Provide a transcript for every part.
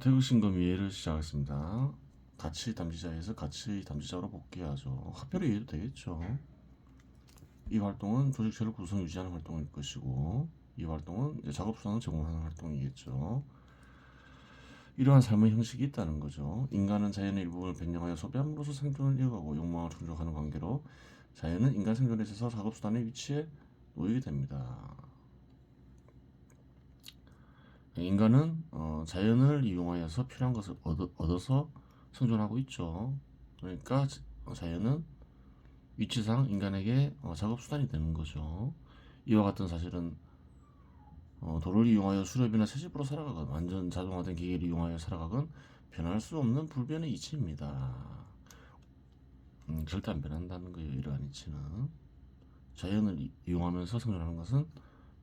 태극신검 이해를 시작하겠습니다. 가치 담지자에서 가치 담지자로 복귀하죠. 화폐로 이해도 되겠죠. 이 활동은 조직체를 구성 유지하는 활동일 것이고 이 활동은 이제 작업 수단을 제공하는 활동이겠죠. 이러한 삶의 형식이 있다는 거죠. 인간은 자연의 일부분을 변경하여 소비함으로써 생존을 이어가고 욕망을 충족하는 관계로 자연은 인간 생존에 있어서 작업 수단의 위치에 놓이게 됩니다. 인간은 어, 자연을 이용하여서 필요한 것을 얻어, 얻어서 생존하고 있죠. 그러니까 자- 어, 자연은 위치상 인간에게 어, 작업 수단이 되는 거죠. 이와 같은 사실은 어, 도를 이용하여 수렵이나 채집으로 살아가건 완전 자동화된 기계를 이용하여 살아가건 변할 수 없는 불변의 이치입니다. 음, 절대 안 변한다는 거예요. 이러한 이치는 자연을 이- 이용하면서 생존하는 것은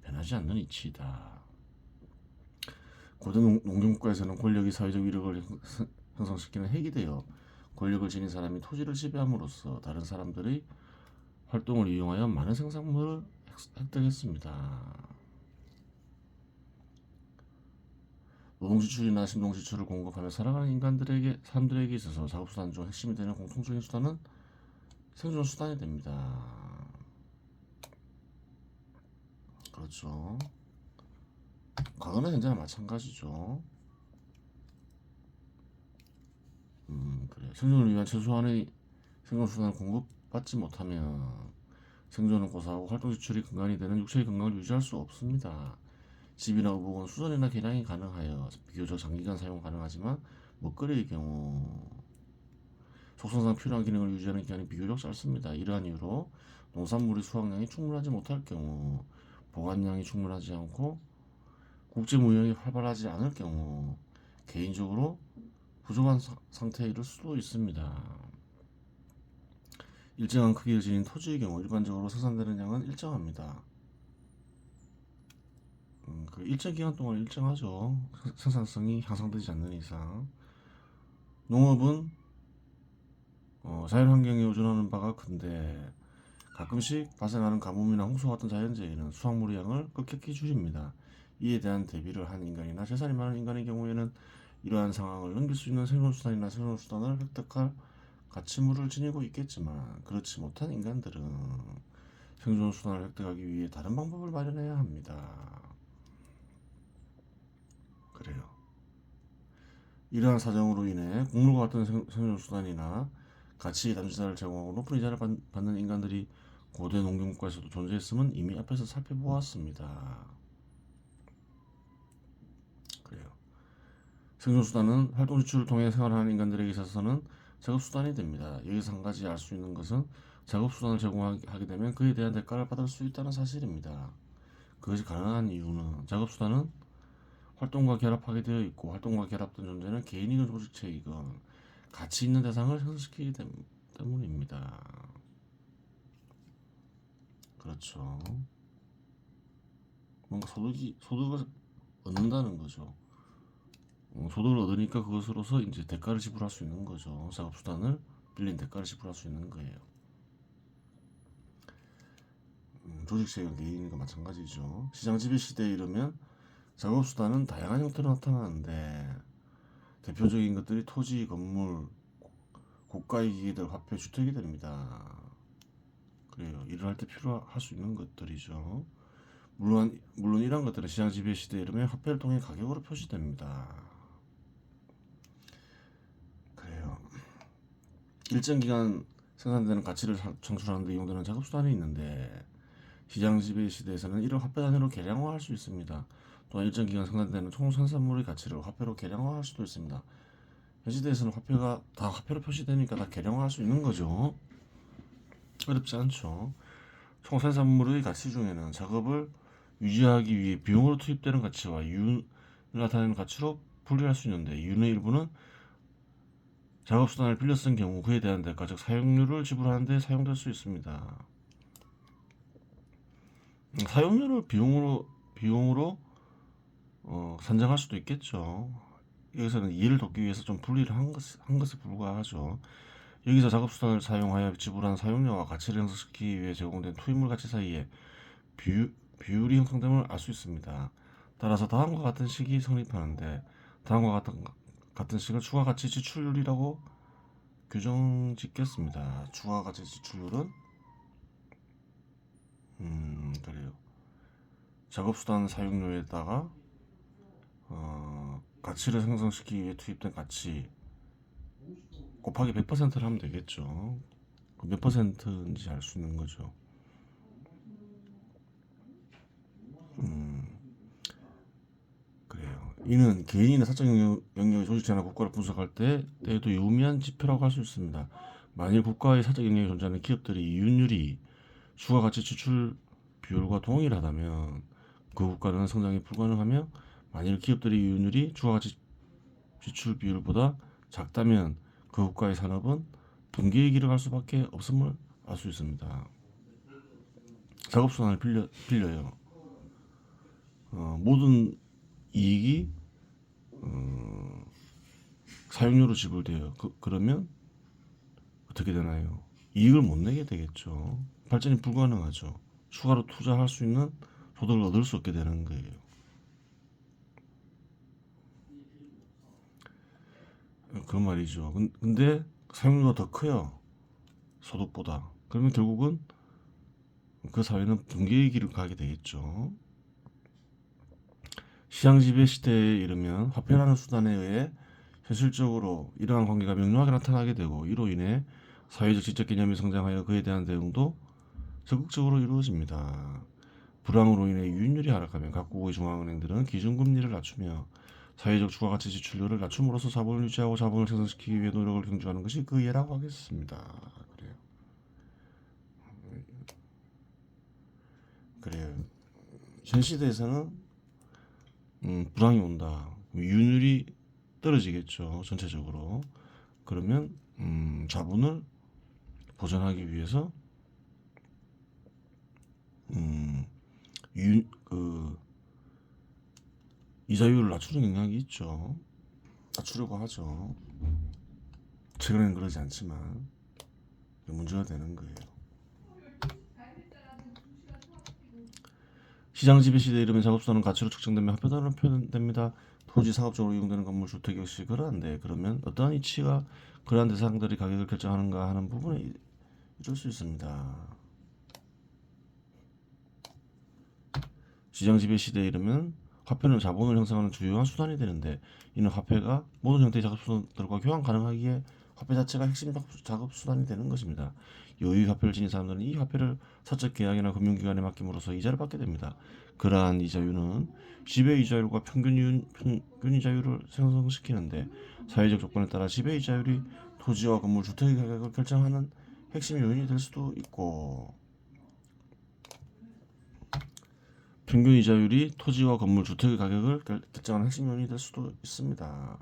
변하지 않는 이치이다. 고대 농- 농경국가에서는 권력이 사회적 위력을 형- 형성시키는 핵이 되어 권력을 지닌 사람이 토지를 지배함으로써 다른 사람들의 활동을 이용하여 많은 생산물을 획- 획득했습니다. 노동지출이나 신동지출을 공급하며 살아가는 인간들에게 사람들에게 있어서 작업수단 중 핵심이 되는 공통적인 수단은 생존 수단이 됩니다. 그렇죠. 과거나 현재나 마찬가지죠. 음, 그래. 생존을 위한 최소한의 생존 수단을 공급받지 못하면 생존은 고사하고 활동 지출이 근간이 되는 육체의 건강을 유지할 수 없습니다. 집이나 의복은 수선이나 개량이 가능하여 비교적 장기간 사용 가능하지만 먹거리의 경우 속성상 필요한 기능을 유지하는 기간이 비교적 짧습니다. 이러한 이유로 농산물의 수확량이 충분하지 못할 경우 보관량이 충분하지 않고 국제 무역이 활발하지 않을 경우 개인적으로 부족한 사- 이를 수도 있습니다. 일정한 크기를 지닌 토지의 경우 일반적으로 생산되는 양은 일정합니다. 음, 그 일정 기간 동안 일정하죠. 생- 생산성이 향상되지 않는 이상. 농업은 어, 자연환경에 의존하는 바가 큰데 가끔씩 발생하는 가뭄이나 홍수 같은 자연재해는 수확물의 양을 급격히 줄입니다. 이에 대한 대비를 한 인간이나 재산이 많은 인간의 경우에는 이러한 상황을 넘길 수 있는 생존수단이나 생존수단을 획득할 가치물을 지니고 있겠지만 그렇지 못한 인간들은 생존 수단을 획득하기 위해 다른 방법을 마련해야 합니다. 그래요. 이러한 사정으로 인해 곡물과 같은 생- 생존수단이나 가치 담지자를 제공하고 높은 이자를 받, 받는 인간들이 고대 농경국가에서도 존재했음은 이미 앞에서 살펴보았습니다. 그래요. 생존수단은 활동 지출을 통해 생활하는 인간들에게 있어서는 작업수단이 됩니다. 여기서 한 가지 알 수 있는 것은 작업수단을 제공하게 되면 그에 대한 대가를 받을 수 있다는 사실입니다. 그것이 가능한 이유는 작업수단은 활동과 결합하게 되어 있고 활동과 결합된 존재는 개인이건 조직체이건 가치 있는 대상을 형성시키기 때문- 때문입니다. 그렇죠. 뭔가 소득이 소득을 얻는다는 거죠. 어, 소득을 얻으니까 그것으로서 이제 대가를 지불할 수 있는 거죠. 작업 수단을 빌린 대가를 지불할 수 있는 거예요. 음, 조직체가 개인과 마찬가지죠. 시장 지배 시대에 이르면 작업 수단은 다양한 형태로 나타나는데 대표적인 것들이 토지, 건물, 고가의 기계들, 화폐, 주택이 됩니다. 그래요. 일을 할 때 필요할 수 있는 것들이죠. 물론 물론 이런 것들은 시장 지배 시대에 이르면 화폐를 통해 가격으로 표시됩니다. 그래요. 일정 기간 생산되는 가치를 사- 창출하는 데 이용되는 작업 수단이 있는데 시장 지배 시대에서는 이를 화폐 단위로 계량화할 수 있습니다. 또한 일정 기간 생산되는 총 생산물의 가치를 화폐로 계량화할 수도 있습니다. 현 시대에서는 화폐가 다 화폐로 표시되니까 다 계량화할 수 있는 거죠. 어렵지 않죠. 총 생산물의 가치 중에는 작업을 유지하기 위해 비용으로 투입되는 가치와 이윤을 나타내는 가치로 분류할 수 있는데 이윤의 일부는 작업 수단을 빌려 쓴 경우 그에 대한 대가 즉 사용료를 지불하는 데 사용될 수 있습니다. 음, 사용료를 비용으로 비용으로 어, 산정할 수도 있겠죠. 여기서는 이해를 돕기 위해서 좀 분리를 한, 것, 한 것에 불과하죠. 여기서 작업수단을 사용하여 지불한 사용료와 가치를 형성시키기 위해 제공된 투입물 가치 사이에 비율, 비율이 형성됨을 알 수 있습니다. 따라서 다음과 같은 식이 성립하는데 다음과 같은 같은 시간 추가 가치 지출률이라고 규정 짓겠습니다. 추가 가치 지출률은 음 그래요. 작업수단 사용료에다가 어, 가치를 생성시키기 위해 투입된 가치 곱하기 100%를 하면 되겠죠. 그몇 퍼센트인지 알 수 있는 거죠. 음. 이는 개인이나 사적 영역, 영역의 조직체나 국가를 분석할 때 때에도 유의미한 지표라고 할 수 있습니다. 만일 국가의 사적 영역에 존재하는 기업들의 이윤율이 추가 가치 지출 비율과 동일하다면 그 국가는 성장이 불가능하며 만일 기업들의 이윤율이 추가 가치 지출 비율보다 작다면 그 국가의 산업은 붕괴의 길을 갈 수밖에 없음을 알 수 있습니다. 작업 수단을 빌려, 빌려요. 어, 모든 이익이 어, 사용료로 지불돼요. 그, 그러면 어떻게 되나요? 이익을 못 내게 되겠죠. 발전이 불가능하죠. 추가로 투자할 수 있는 소득을 얻을 수 없게 되는 거예요. 그 말이죠. 근- 근데 사용료가 더 커요. 소득보다. 그러면 결국은 그 사회는 붕괴의 길을 가게 되겠죠. 시장 지배 시대에 이르면 화폐라는 수단에 의해 현실적으로 이러한 관계가 명료하게 나타나게 되고 이로 인해 사회적 지적 개념이 성장하여 그에 대한 대응도 적극적으로 이루어집니다. 불황으로 인해 유인율이 하락하면 각국의 중앙은행들은 기준금리를 낮추며 사회적 주가가치 지출률을 낮춤으로써 자본을 유지하고 자본을 생성시키기 위해 노력을 경주하는 것이 그 예라고 하겠습니다. 그래요. 그래요. 현 시대에서는 음, 불황이 온다. 유율이 떨어지겠죠. 전체적으로. 그러면 음, 자본을 보존하기 위해서 음, 유, 그 이자율을 낮추는 경향이 있죠. 낮추려고 하죠. 최근에는 그러지 않지만 문제가 되는 거예요. 시장 지배 시대에 이르면 작업수단은 가치로 측정되며 화폐단으로 표현됩니다. 토지 상업적으로 이용되는 건물 주택 역시 그러한데 그러면 어떠한 이치가 그러한 대상들이 가격을 결정하는가 하는 부분에 이- 이럴 수 있습니다. 시장 지배 시대에 이르면 화폐는 자본을 형성하는 주요한 수단이 되는데 이는 화폐가 모든 형태의 작업 수단들과 교환 가능하기에 화폐 자체가 핵심 작업 수단이 되는 것입니다. 여유 화폐를 지닌 사람들은 이 화폐를 사적 계약이나 금융기관에 맡김으로써 이자를 받게 됩니다. 그러한 이자율은 지배 이자율과 평균 평균 이자율을 생성시키는데 사회적 조건에 따라 지배 이자율이 토지와 건물 주택의 가격을 결정하는 핵심 요인이 될 수도 있고 평균 이자율이 토지와 건물 주택의 가격을 결- 결정하는 핵심 요인이 될 수도 있습니다.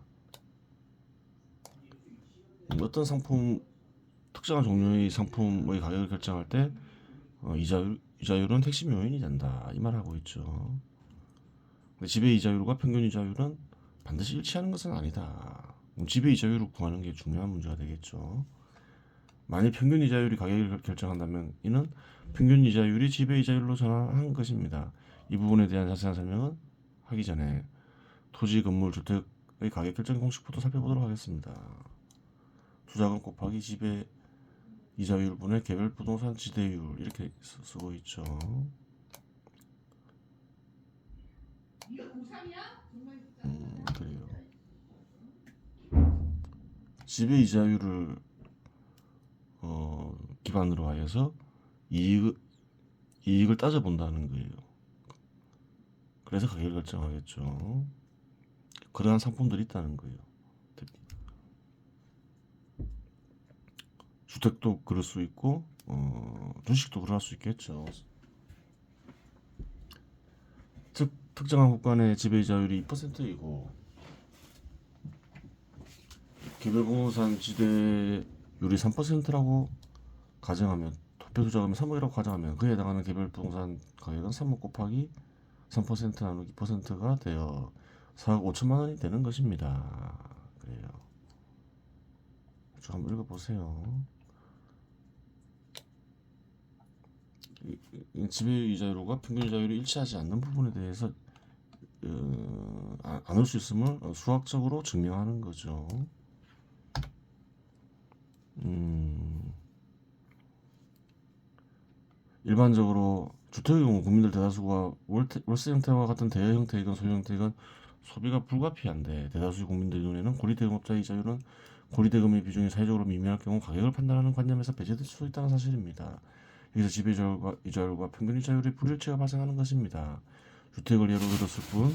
음, 어떤 상품 특정한 종류의 상품의 가격을 결정할 때 어, 이자율 이자율은 핵심 요인이 된다 이 말하고 있죠. 근데 지배 이자율과 평균 이자율은 반드시 일치하는 것은 아니다. 지배 이자율을 구하는 게 중요한 문제가 되겠죠. 만일 평균 이자율이 가격을 결- 결정한다면 이는 평균 이자율이 지배 이자율로 전환한 것입니다. 이 부분에 대한 자세한 설명은 하기 전에 토지, 건물, 주택의 가격 결정 공식부터 살펴보도록 하겠습니다. 투자금 곱하기 지배 이자율분의 개별 부동산 지대율 이렇게 쓰- 쓰고 있죠. 음, 그래요. 지배 이자율을 어, 기반으로 하여서 이익 이익을 따져 본다는 거예요. 그래서 가격을 결정하겠죠. 그러한 상품들이 있다는 거예요. 주택도 그럴 수 있고 어, 주식도 그럴 수 있겠죠. 특, 특정한 국가 내 지배이자율이 2%이고 개별 부동산 지대율이 3%라고 가정하면 도표 투자금이 3억이라고 가정하면 그에 해당하는 개별 부동산 가격은 3억 곱하기 3% 나누기 2%가 되어 4억 5천만 원이 되는 것입니다. 그래요. 좀 한번 읽어보세요. 이- 이 지배 이자율과 평균 이자율이 일치하지 않는 부분에 대해서 어, 아- 않을 수 있음을 어, 수학적으로 증명하는 거죠. 음, 일반적으로 주택의 경우 국민들 대다수가 월세, 월세 형태와 같은 대여 형태이건 소유 형태이건 소비가 불가피한데 대다수 국민들 눈에는 고리대금업자 이자율은 고리대금의 비중이 사회적으로 미미할 경우 가격을 판단하는 관념에서 배제될 수 있다는 사실입니다. 여기서 지배이자율과 이자율과 평균 이자율의 불일치가 발생하는 것입니다. 주택을 예로 들었을 뿐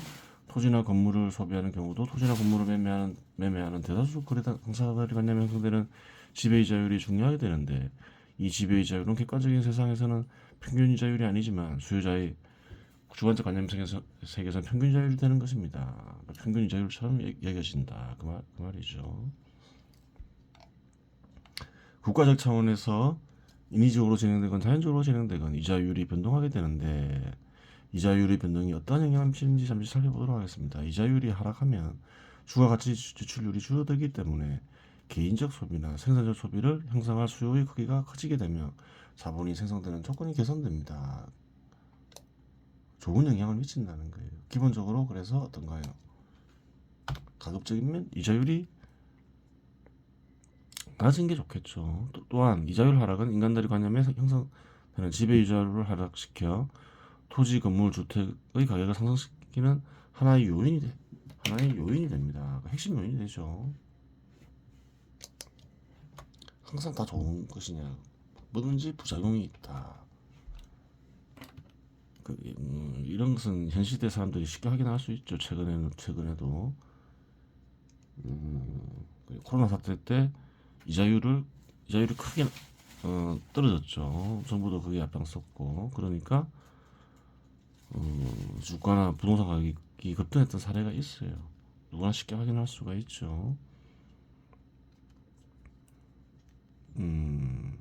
토지나 건물을 소비하는 경우도 토지나 건물을 매매하는 매매하는 대다수 거래 당사자들이 관념에 형성되는 지배이자율이 중요하게 되는데 이 지배이자율은 객관적인 세상에서는 평균 이자율이 아니지만 수요자의 주관적 관념 세계에서 세계에서는 평균 이자율이 되는 것입니다. 그러니까 평균 이자율처럼 여- 여겨진다 그, 말, 그 말이죠. 국가적 차원에서 인위적으로 진행되건 자연적으로 진행되건 이자율이 변동하게 되는데 이자율의 변동이 어떠한 영향을 미치는지 잠시 살펴보도록 하겠습니다. 이자율이 하락하면 주가 가치 지출률이 줄어들기 때문에 개인적 소비나 생산적 소비를 형성할 수요의 크기가 커지게 되며 자본이 생성되는 조건이 개선됩니다. 좋은 영향을 미친다는 거예요. 기본적으로 그래서 어떤가요? 가급적이면 이자율이 낮은 게 좋겠죠. 또, 또한 이자율 하락은 인간들의 관념에 형성되는 지배 이자율을 하락시켜 토지, 건물, 주택의 가격을 상승시키는 하나의 요인이 돼, 하나의 요인이 됩니다. 핵심 요인이 되죠. 항상 다 좋은 것이냐? 뭐든지 부작용이 있다. 그, 음, 이런 것은 현 시대 사람들이 쉽게 확인할 수 있죠. 최근에는 최근에도 음, 그 코로나 사태 때 이자율을 이자율이 크게 어, 떨어졌죠. 정부도 그게 앞장섰고 그러니까 어, 주가나 부동산 가격이 급등했던 사례가 있어요. 누구나 쉽게 확인할 수가 있죠. 음,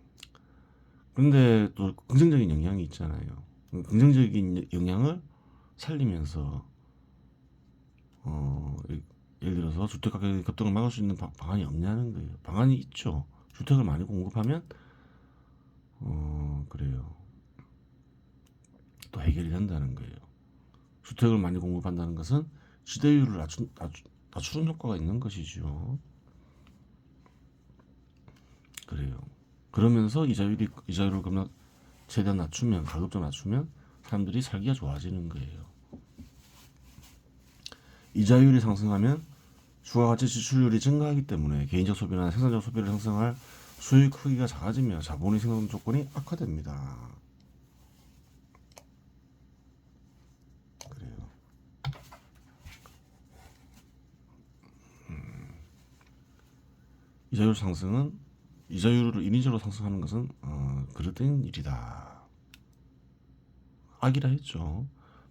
그런데 또 긍정적인 영향이 있잖아요. 그 긍정적인 영향을 살리면서 어, 들어서 주택 가격의 급등을 막을 수 있는 방- 방안이 없냐는 거예요. 방안이 있죠. 주택을 많이 공급하면 어, 그래요. 또 해결이 된다는 거예요. 주택을 많이 공급한다는 것은 지대율을 낮추, 낮추, 낮추는 효과가 있는 것이죠. 그래요. 그러면서 이자율이 이자율을 그러면 최대한 낮추면 가급적 낮추면 사람들이 살기가 좋아지는 거예요. 이자율이 상승하면 주가 가치 지출률이 증가하기 때문에 개인적 소비나 생산적 소비를 형성할 수익 크기가 작아지며 자본의 생성 조건이 악화됩니다. 그래요. 음. 이자율 상승은 이자율을 인위적으로 상승하는 것은 어, 그릇된 일이다. 악이라 했죠.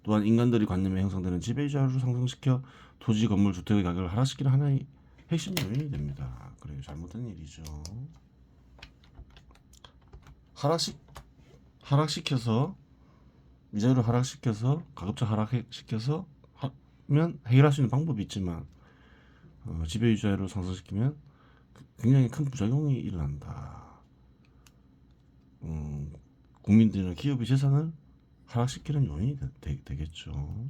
또한 인간들이 관념에 형성되는 지배이자율을 상승시켜 토지, 건물, 주택의 가격을 하락시키는 하나의 핵심 요인이 됩니다. 그래요. 잘못된 일이죠. 하락시 하락시켜서 이자율을 하락시켜서 가급적 하락시켜서 하면 해결할 수 있는 방법이 있지만 어, 지배이자율을 상승시키면 굉장히 큰 부작용이 일어난다. 음, 국민들이나 기업의 재산을 하락시키는 요인이 되, 되겠죠.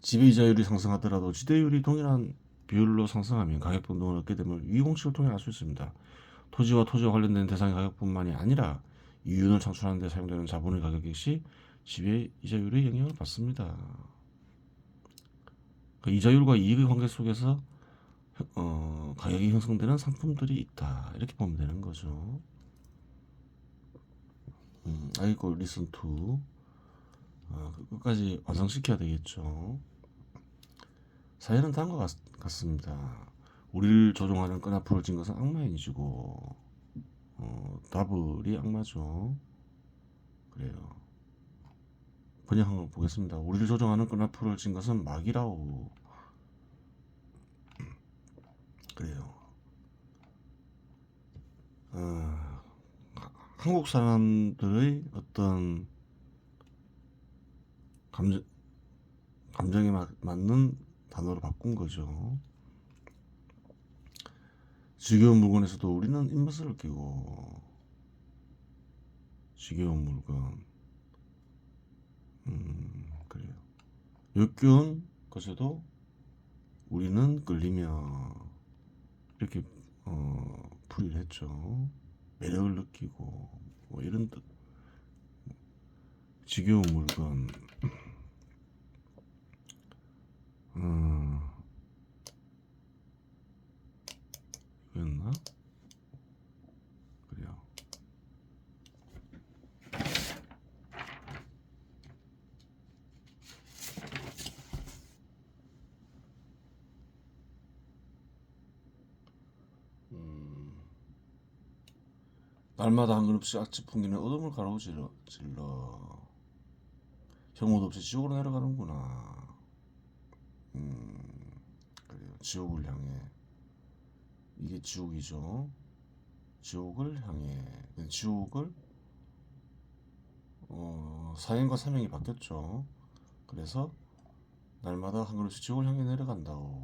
지배이자율이 상승하더라도 지대율이 동일한 비율로 상승하면 가격 변동을 얻게 되면 위공칙을 통해 알 수 있습니다. 토지와 토지와 관련된 대상의 가격뿐만이 아니라 이윤을 창출하는 데 사용되는 자본의 가격 역시 지배이자율의 영향을 받습니다. 그 이자율과 이익의 관계 속에서 어, 가격이 형성되는 상품들이 있다. 이렇게 보면 되는 거죠. 음, 아이고 리슨 투 어, 끝까지 완성시켜야 되겠죠. 사연은 다음과 같, 같습니다. 우리를 조종하는 끈앞으로 진 것은 악마인지고 어, 다블이 악마죠. 그래요. 번역한 거 보겠습니다. 우리를 조종하는 끈앞으로 진 것은 마귀라오. 그래요. 어, 한국 사람들의 어떤 감정, 감정에 맞, 맞는 단어로 바꾼 거죠. 지겨운 물건에서도 우리는 입맛을 끼고 지겨운 물건 음 그래요 역겨운 것에도 우리는 끌리며 이렇게 어, 풀이를 했죠. 매력을 느끼고 뭐 이런 뜻. 지겨운 물건. 음, 이거였나? 그래요. 음, 날마다 한 그릇씩 악취 풍기는 어둠을 가로질러 질러 형무도 없이 지옥으로 내려가는구나. 음, 그래요. 지옥을 향해 이게 지옥이죠. 지옥을 향해 지옥을 어, 사행과 사명이 바뀌었죠. 그래서 날마다 한 그릇씩 지옥을 향해 내려간다고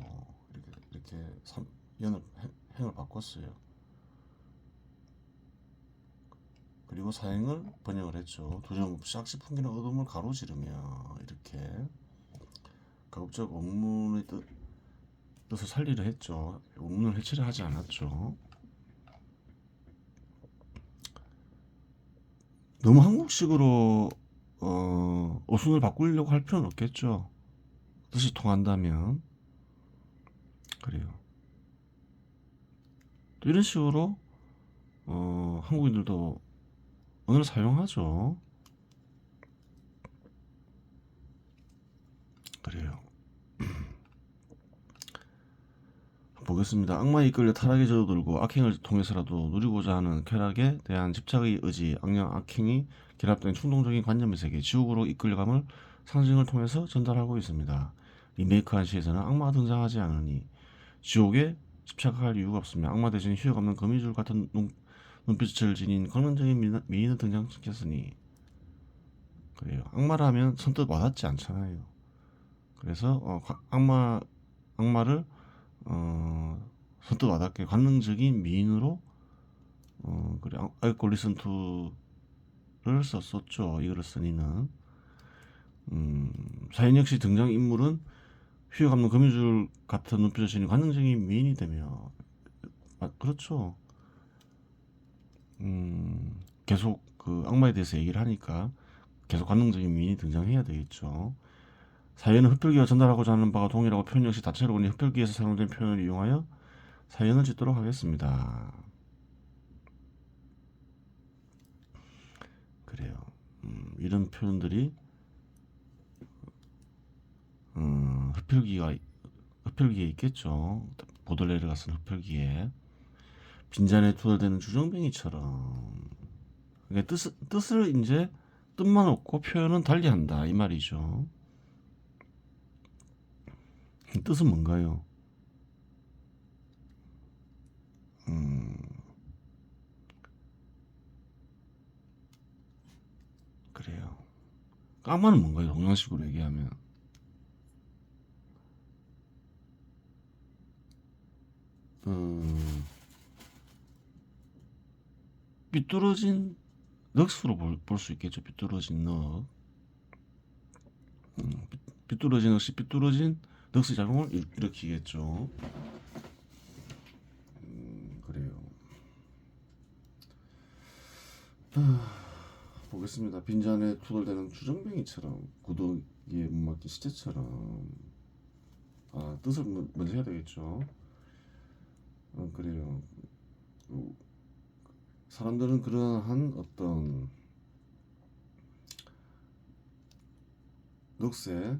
이렇게 이렇게 삼, 연을 행- 행을 바꿨어요. 그리고 사행을 번역을 했죠. 두정없이 악시 풍기는 어둠을 가로지르며 이렇게 가급적 원문의 뜻, 뜻을 살리려 했죠. 원문을 해치려 하지 않았죠. 너무 한국식으로 어, 어순을 바꾸려고 할 필요는 없겠죠. 뜻이 통한다면 그래요. 또 이런 식으로 어, 한국인들도 언어를 사용하죠. 그래요. 보겠습니다. 악마에 이끌려 타락에 젖어들고 악행을 통해서라도 누리고자 하는 쾌락에 대한 집착의 의지, 악령, 악행이 결합된 충동적인 관념의 세계, 지옥으로 이끌려감을 상징을 통해서 전달하고 있습니다. 리메이크한 시에서는 악마가 등장하지 않으니 지옥에 집착할 이유가 없으며 악마 대신 휴역 없는 거미줄 같은 눈, 눈빛을 지닌 미- 미인을 등장시켰으니 그래요. 악마라면 선뜻 와닿지 않잖아요. 그래서 어, 과- 악마 악마를 어, 선뜻 와닿게 관능적인 미인으로 어, 그래 알고 리슨 투를 썼었죠. 이거를 쓰니는 음, 사연 역시 등장 인물은 휘어 감는 거미줄 같은 눈빛을 지닌 관능적인 미인이 되며 아, 그렇죠. 음, 계속 그 악마에 대해서 얘기를 하니까 계속 관능적인 미인이 등장해야 되겠죠. 사연은 흡혈귀가 전달하고자 하는 바가 동일하고 표현 역시 다채로우니 흡혈귀에서 사용된 표현을 이용하여 사연을 짓도록 하겠습니다. 그래요. 음, 이런 표현들이 음, 흡혈귀가 흡혈귀에 있겠죠. 보들레르가 쓴 흡혈귀에 빈잔에 투덜대는 주정뱅이처럼 그러니까 뜻, 뜻을 이제 뜻만 없고 표현은 달리한다 이 말이죠. 뜻은 뭔가요? 음, 그래요. 까마는 뭔가요? 동양식으로 얘기하면. 음, 삐뚤어진 넋으로 볼 수 있겠죠. 삐뚤어진 넋. 음, 삐- 삐뚤어진 넋이 삐뚤어진 넋의 작용을 일- 일으키겠죠. 음, 그래요. 아, 보겠습니다. 빈잔에 투덜대는 주정뱅이처럼 구더기에 못 막힌 시체처럼 아 뜻을 먼- 먼저 해야 되겠죠. 어, 그래요. 어, 사람들은 그러한 어떤 넋에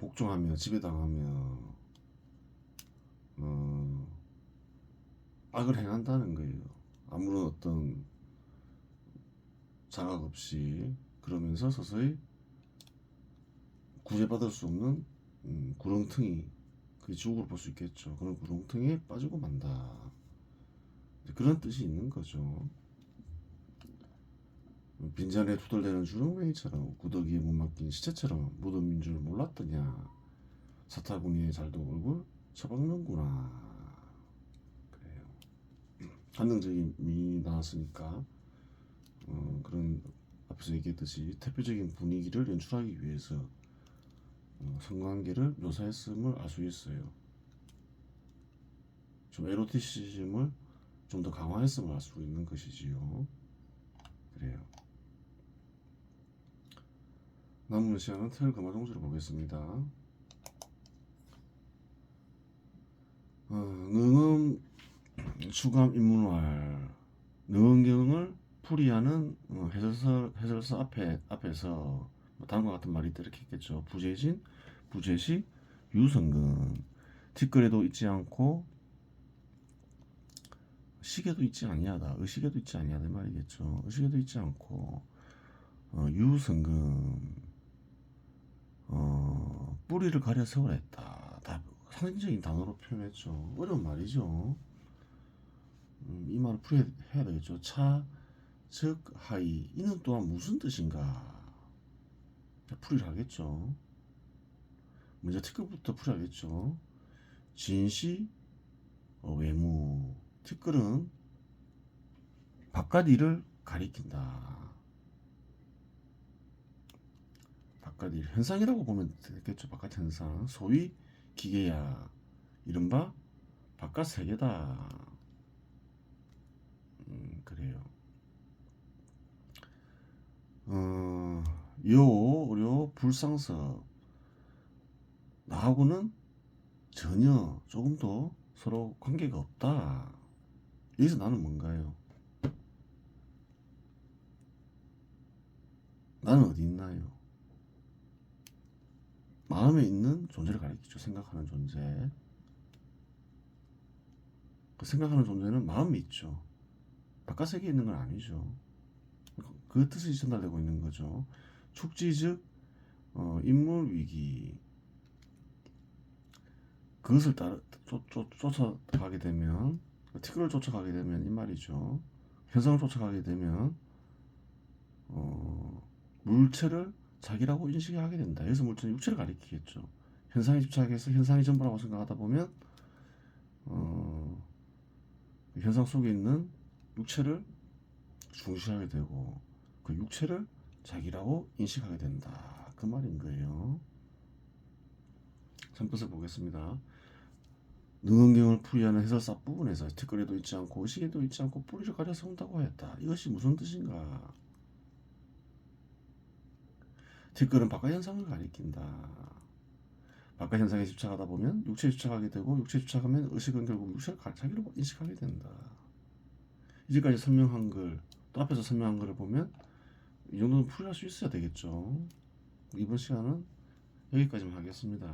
복종하며 지배당하며 어, 악을 행한다는 거예요. 아무런 어떤 자각 없이 그러면서 서서히 구제받을 수 없는 음, 구렁텅이 그 지옥으로 볼 수 있겠죠. 그런 구렁텅이에 빠지고 만다. 그런 뜻이 있는 거죠. 빈잔에 투덜대는 주렁뱅이처럼 구더기에 못 맡긴 시체처럼 무덤인 줄 몰랐더냐. 사타구니에 잘도 얼굴 쳐박는구나. 그래요. 한능적인 미인이 나왔으니까 어, 그런 앞에서 얘기했듯이 대표적인 분위기를 연출하기 위해서 어, 성관계를 묘사했음을 알 수 있어요. 좀 에로티시즘을 좀 더 강화했음을 알 수 있는 것이지요. 그래요. 남은 시간은 태열 금화동지를 보겠습니다. 어, 능음 수감 인문활 능은경을 풀이하는 어, 해설서 해설서 앞에 앞에서 뭐 다음과 같은 말이 이렇게 있겠죠. 부재진, 부재시, 유성근 뒷글에도 있지 않고 시계도 있지 아니하다. 의시계도 있지 아니하다 이 말이겠죠. 의시계도 있지 않고 어, 유성근 어, 뿌리를 가려 세우랬다. 다 상징적인 단어로 표현했죠. 어려운 말이죠. 음, 이 말을 풀이해야 되겠죠. 차, 즉, 하이. 이는 또한 무슨 뜻인가? 풀이를 하겠죠. 먼저 티끌부터 풀이하겠죠. 진시, 어, 외무. 티끌은 바깥 일을 가리킨다. 바깥 일, 현상이라고 보면 되겠죠. 바깥 현상. 소위 기계야. 이른바 바깥 세계다. 음, 그래요. 어, 요, 요, 불상석. 나하고는 전혀 조금도 서로 관계가 없다. 여기서 나는 뭔가요? 나는 어디 있나요? 마음에 있는 존재를 가리키죠. 생각하는 존재. 그 생각하는 존재는 마음이 있죠. 바깥 세계에 있는 건 아니죠. 그 뜻이 전달되고 있는 거죠. 축지 즉 어, 인물 위기 그것을 따라 쫓, 쫓, 쫓아가게 되면 티끌을 쫓아가게 되면 이 말이죠. 현상을 쫓아가게 되면 어, 물체를 자기라고 인식하게 된다. 여기서 물체는 육체를 가리키겠죠. 현상에 집착해서 현상이 전부라고 생각하다 보면 어, 현상 속에 있는 육체를 중시하게 되고 그 육체를 자기라고 인식하게 된다. 그 말인 거예요. 3뜻을 보겠습니다. 능은경을 풀이하는 해설사 부분에서 티끌에도 있지 않고 시계도 있지 않고 뿌리를 가려 세운다고 하였다. 이것이 무슨 뜻인가? 티끌은 바깥 현상을 가리킨다. 바깥 현상에 집착하다 보면 육체에 집착하게 되고 육체에 집착하면 의식은 결국 육체를 가- 자기로 인식하게 된다. 이제까지 설명한 글, 또 앞에서 설명한 글을 보면 이 정도는 풀이할 수 있어야 되겠죠. 이번 시간은 여기까지만 하겠습니다.